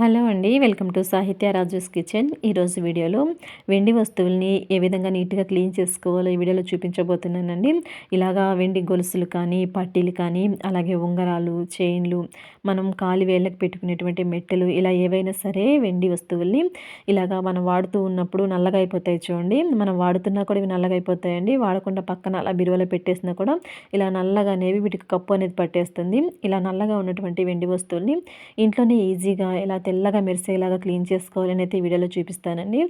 Hello అండి welcome to సాహిత్య Raju's kitchen. ఈరోజు వీడియోలో వెండి వస్తువుల్ని ఏ విధంగా నీట్గా క్లీన్ చేసుకోవాలో ఈ వీడియోలో చూపించబోతున్నానండి. ఇలాగా వెండి గొలుసులు కానీ పట్టీలు కానీ అలాగే ఉంగరాలు చైన్లు మనం కాలి వేళ్ళకు పెట్టుకునేటువంటి మెట్టెలు ఇలా ఏవైనా సరే వెండి వస్తువుల్ని ఇలాగా మనం వాడుతూ ఉన్నప్పుడు నల్లగా అయిపోతాయి చూడండి. మనం వాడుతున్నా కూడా ఇవి నల్లగా అయిపోతాయండి. వాడకుండా పక్కన అలా బిరువలో పెట్టేసినా కూడా ఇలా నల్లగా అనేవి వీటికి కప్పు అనేది పట్టేస్తుంది. ఇలా నల్లగా ఉన్నటువంటి వెండి వస్తువుల్ని ఇంట్లోనే ఈజీగా ఇలా తెల్లగా మెరిసేలాగా క్లీన్ చేసుకోవాలని అయితే వీడియోలో చూపిస్తానండి.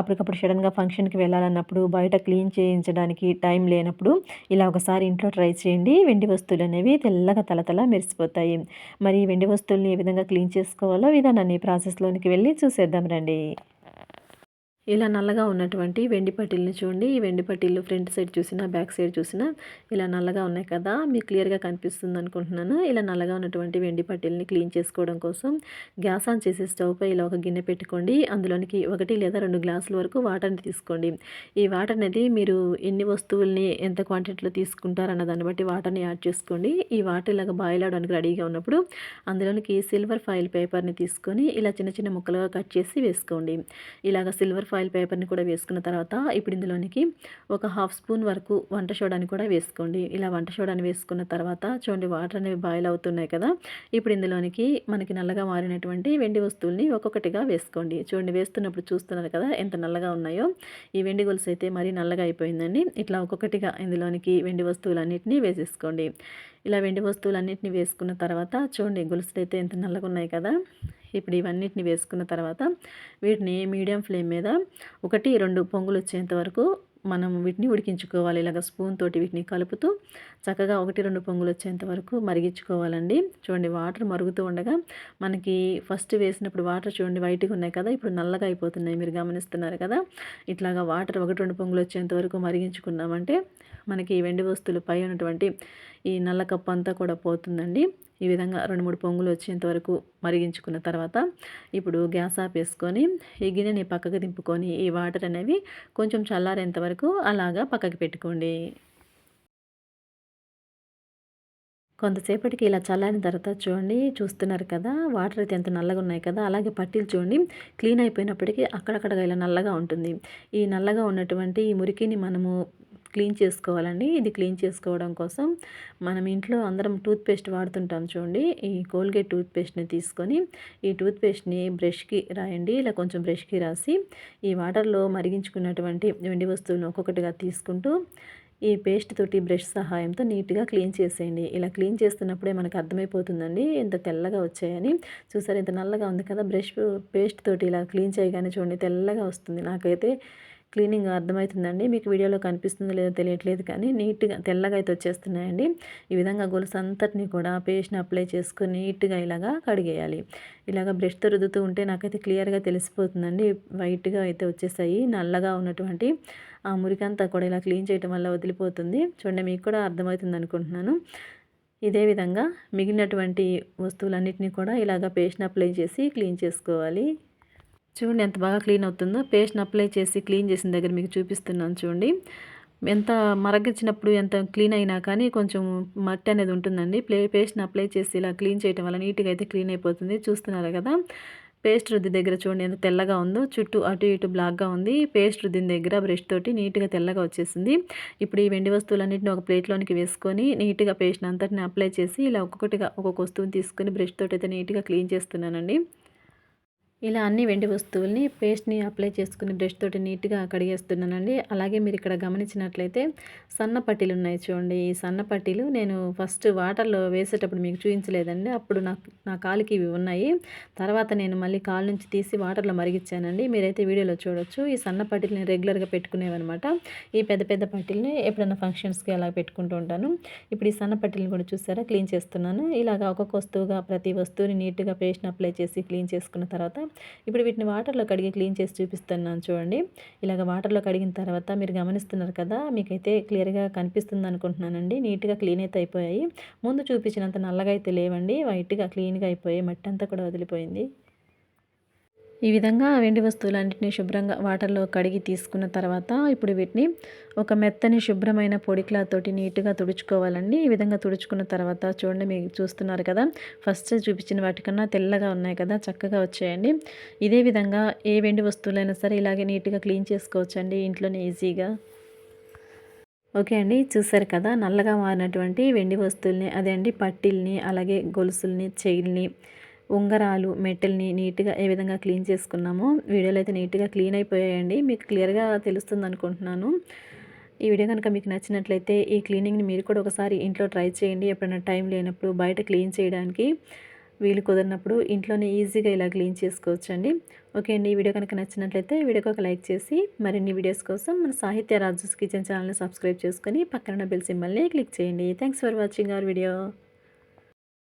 అప్పటికప్పుడు సడన్గా ఫంక్షన్కి వెళ్ళాలన్నప్పుడు బయట క్లీన్ చేయించడానికి టైం లేనప్పుడు ఇలా ఒకసారి ఇంట్లో ట్రై చేయండి. వెండి వస్తువులు అనేవి తెల్లగా తలతల మెరిసిపోతాయి. మరి వెండి వస్తువుల్ని ఏ విధంగా క్లీన్ చేసుకోవాలో విధానాన్ని ప్రాసెస్లోనికి వెళ్ళి చూసేద్దాం రండి. ఇలా నల్లగా ఉన్నటువంటి వెండి పట్టీలను చూడండి. ఈ వెండి పట్టీలు ఫ్రంట్ సైడ్ చూసినా బ్యాక్ సైడ్ చూసినా ఇలా నల్లగా ఉన్నాయి కదా. మీకు క్లియర్గా కనిపిస్తుంది అనుకుంటున్నాను. ఇలా నల్లగా ఉన్నటువంటి వెండి పట్టీలని క్లీన్ చేసుకోవడం కోసం గ్యాస్ ఆన్ చేసే స్టవ్ పై ఇలా ఒక గిన్నె పెట్టుకోండి. అందులోనికి ఒకటి లేదా రెండు గ్లాసుల వరకు వాటర్ని తీసుకోండి. ఈ వాటర్ అనేది మీరు ఎన్ని వస్తువుల్ని ఎంత క్వాంటిటీలో తీసుకుంటారన్న దాన్ని బట్టి వాటర్ని యాడ్ చేసుకోండి. ఈ వాటర్ ఇలాగ బాయిల్ అవడానికి రెడీగా ఉన్నప్పుడు అందులోనికి సిల్వర్ ఫాయిల్ పేపర్ని తీసుకొని ఇలా చిన్న చిన్న ముక్కలుగా కట్ చేసి వేసుకోండి. ఇలాగ సిల్వర్ ఫాయిల్ పేపర్ని కూడా వేసుకున్న తర్వాత ఇప్పుడు ఇందులోనికి ఒక హాఫ్ స్పూన్ వరకు వంట సోడాని కూడా వేసుకోండి. ఇలా వంట సోడాని వేసుకున్న తర్వాత చూడండి వాటర్ అనేవి బాయిల్ అవుతున్నాయి కదా. ఇప్పుడు ఇందులోనికి మనకి నల్లగా మారినటువంటి వెండి వస్తువుల్ని ఒక్కొక్కటిగా వేసుకోండి. చూడండి వేస్తున్నప్పుడు చూస్తున్నారు కదా ఎంత నల్లగా ఉన్నాయో. ఈ వెండి గొలుసు అయితే మరీ నల్లగా అయిపోయిందండి. ఇట్లా ఒక్కొక్కటిగా ఇందులోనికి వెండి వస్తువులన్నింటినీ వేసేసుకోండి. ఇలా వెండి వస్తువులన్నింటినీ వేసుకున్న తర్వాత చూడండి గొలుసులు అయితే ఎంత నల్లగా ఉన్నాయి కదా. ఇప్పుడు ఇవన్నిటిని వేసుకున్న తర్వాత వీటిని మీడియం ఫ్లేమ్ మీద ఒకటి రెండు పొంగులు వచ్చేంత వరకు మనం వీటిని ఉడికించుకోవాలి. ఇలాగ స్పూన్ తోటి వీటిని కలుపుతూ చక్కగా ఒకటి రెండు పొంగులు వచ్చేంత వరకు మరిగించుకోవాలండి. చూడండి వాటర్ మరుగుతూ ఉండగా మనకి ఫస్ట్ వేసినప్పుడు వాటర్ చూడండి వైట్గా ఉన్నాయి కదా ఇప్పుడు నల్లగా అయిపోతున్నాయి. మీరు గమనిస్తున్నారు కదా ఇట్లాగా వాటర్ ఒకటి రెండు పొంగులు వచ్చేంత వరకు మరిగించుకున్నామంటే మనకి వెండి వస్తువులు పై ఉన్నటువంటి ఈ నల్ల కప్పు అంతా కూడా పోతుందండి. ఈ విధంగా రెండు మూడు పొంగులు వచ్చేంత వరకు మరిగించుకున్న తర్వాత ఇప్పుడు గ్యాస్ ఆపేసుకొని వేసుకొని ఈ గిన్నెని పక్కకు దింపుకొని ఈ వాటర్ అనేవి కొంచెం చల్లారేంత వరకు అలాగా పక్కకి పెట్టుకోండి. కొంతసేపటికి ఇలా చల్లారిన తర్వాత చూడండి చూస్తున్నారు కదా వాటర్ అయితే ఎంత నల్లగా ఉన్నాయి కదా అలాగే పట్టీలు చూడండి క్లీన్ అయిపోయినప్పటికీ అక్కడక్కడ ఇలా నల్లగా ఉంటుంది. ఈ నల్లగా ఉన్నటువంటి ఈ మురికిని మనము క్లీన్ చేసుకోవాలండి. ఇది క్లీన్ చేసుకోవడం కోసం మనం ఇంట్లో అందరం టూత్పేస్ట్ వాడుతుంటాం చూడండి. ఈ కోల్గేట్ టూత్పేస్ట్ని తీసుకొని ఈ టూత్పేస్ట్ని బ్రష్కి రాయండి. ఇలా కొంచెం బ్రష్కి రాసి ఈ వాటర్లో మరిగించుకున్నటువంటి వెండి వస్తువులను ఒక్కొక్కటిగా తీసుకుంటూ ఈ పేస్ట్ తోటి బ్రష్ సహాయంతో నీట్గా క్లీన్ చేసేయండి. ఇలా క్లీన్ చేస్తున్నప్పుడే మనకు అర్థమైపోతుందండి. ఎంత తెల్లగా వచ్చాయని. చూసారు ఇంత నల్లగా ఉంది కదా బ్రష్ పేస్ట్ తోటి ఇలా క్లీన్ చేయగానే చూడండి తెల్లగా వస్తుంది. నాకైతే క్లీనింగ్ అర్థమవుతుందండి. మీకు వీడియోలో కనిపిస్తుందో లేదో తెలియట్లేదు కానీ నీట్గా తెల్లగా అయితే వచ్చేస్తున్నాయండి. ఈ విధంగా గొలుసు అంతటిని కూడా పేస్ట్ని అప్లై చేసుకుని నీట్గా ఇలాగా కడిగేయాలి. ఇలాగ బ్రష్తో రుద్దుతూ ఉంటే నాకైతే క్లియర్గా తెలిసిపోతుందండి. వైట్గా అయితే వచ్చేసాయి. నల్లగా ఉన్నటువంటి ఆ మురికంతా కూడా ఇలా క్లీన్ చేయడం వల్ల వదిలిపోతుంది. చూడండి మీకు కూడా అర్థమవుతుంది అనుకుంటున్నాను. ఇదే విధంగా మిగిలినటువంటి వస్తువులన్నింటినీ కూడా ఇలాగ పేస్ట్ని అప్లై చేసి క్లీన్ చేసుకోవాలి. చూడండి ఎంత బాగా క్లీన్ అవుతుందో. పేస్ట్ని అప్లై చేసి క్లీన్ చేసిన దగ్గర మీకు చూపిస్తున్నాను చూడండి. ఎంత మరగించినప్పుడు ఎంత క్లీన్ అయినా కానీ కొంచెం మట్టి అనేది ఉంటుందండి. ప్లే పేస్ట్ని అప్లై చేసి ఇలా క్లీన్ చేయడం వల్ల నీట్గా అయితే క్లీన్ అయిపోతుంది. చూస్తున్నారు కదా. పేస్ట్ రుద్ది దగ్గర చూడండి ఎంత తెల్లగా ఉందో. చుట్టూ అటు ఇటు బ్లాక్గా ఉంది. పేస్ట్ రుద్దిన దగ్గర బ్రష్ తోటి నీట్గా తెల్లగా వచ్చేసింది. ఇప్పుడు ఈ వెండి వస్తువులన్నింటిని ఒక ప్లేట్లోనికి వేసుకొని నీట్గా పేస్ట్ని అంతటిని అప్లై చేసి ఇలా ఒక్కొక్కటిగా ఒక్కొక్క వస్తువుని తీసుకొని బ్రష్ తోటి అయితే నీట్గా క్లీన్ చేస్తున్నానండి. ఇలా అన్ని వెండి వస్తువుల్ని పేస్ట్ని అప్లై చేసుకుని బ్రష్ తోటి నీట్గా కడిగేస్తున్నానండి. అలాగే మీరు ఇక్కడ గమనించినట్లయితే సన్న పట్టీలు ఉన్నాయి చూడండి. ఈ సన్న పట్టీలు నేను ఫస్ట్ వాటర్లో వేసేటప్పుడు మీకు చూపించలేదండి. అప్పుడు నాకు నా కాలుకి ఇవి ఉన్నాయి. తర్వాత నేను మళ్ళీ కాలు నుంచి తీసి వాటర్లో మరిగించానండి. మీరైతే వీడియోలో చూడొచ్చు. ఈ సన్న పట్టీలు నేను రెగ్యులర్గా పెట్టుకునేవన్నమాట. ఈ పెద్ద పెద్ద పట్టీలని ఎప్పుడైనా ఫంక్షన్స్కి అలా పెట్టుకుంటూ ఉంటాను. ఇప్పుడు ఈ సన్న పట్టీలను కూడా చూసారా? క్లీన్ చేస్తున్నాను. ఇలాగా ఒక్కొక్క వస్తువుగా ప్రతి వస్తువుని నీట్గా పేస్ట్ని అప్లై చేసి క్లీన్ చేసుకున్న తర్వాత ఇప్పుడు వీటిని వాటర్లో కడిగి క్లీన్ చేసి చూపిస్తున్నాను చూడండి. ఇలాగ వాటర్లో కడిగిన తర్వాత మీరు గమనిస్తున్నారు కదా మీకైతే క్లియర్గా కనిపిస్తుంది అనుకుంటున్నానండి. నీట్గా క్లీన్ అయితే అయిపోయాయి. ముందు చూపించినంత నల్లగా అయితే లేవండి. వైట్గా క్లీన్గా అయిపోయాయి. మట్టి అంతా కూడా వదిలిపోయింది. ఈ విధంగా వెండి వస్తువులన్నింటినీ శుభ్రంగా వాటర్లో కడిగి తీసుకున్న తర్వాత ఇప్పుడు వీటిని ఒక మెత్తని శుభ్రమైన పొడి క్లాత్ తోటి నీట్గా తుడుచుకోవాలండి. ఈ విధంగా తుడుచుకున్న తర్వాత చూడండి మీరు చూస్తున్నారు కదా ఫస్ట్ చూపించిన వాటికన్నా తెల్లగా ఉన్నాయి కదా చక్కగా వచ్చాయండి. ఇదే విధంగా ఏ వెండి వస్తువులైనా సరే ఇలాగే నీట్గా క్లీన్ చేసుకోవచ్చండి ఇంట్లోనే ఈజీగా. ఓకే అండి చూసారు కదా నల్లగా మారినటువంటి వెండి వస్తువుల్ని అదే అండి పట్టీల్ని అలాగే గొలుసుల్ని చైల్ని ఉంగరాలు మెట్టెల్ని నీట్గా ఏ విధంగా క్లీన్ చేసుకున్నామో వీడియోలో అయితే నీట్గా క్లీన్ అయిపోయాయండి. మీకు క్లియర్గా తెలుస్తుంది అనుకుంటున్నాను ఈ వీడియో కనుక మీకు నచ్చినట్లయితే ఈ క్లీనింగ్ని మీరు కూడా ఒకసారి ఇంట్లో ట్రై చేయండి. ఎప్పుడైనా టైం లేనప్పుడు బయట క్లీన్ చేయడానికి వీలు కుదిరినప్పుడు ఇంట్లోనే ఈజీగా ఇలా క్లీన్ చేసుకోవచ్చండి. ఓకే అండి ఈ వీడియో కనుక నచ్చినట్లయితే వీడియోకి ఒక లైక్ చేసి మరిన్ని వీడియోస్ కోసం మన సాహిత్య రాజుస్ కిచెన్ ఛానల్ని సబ్స్క్రైబ్ చేసుకొని పక్కన బెల్ సింబల్ని క్లిక్ చేయండి. Thanks for watching our video.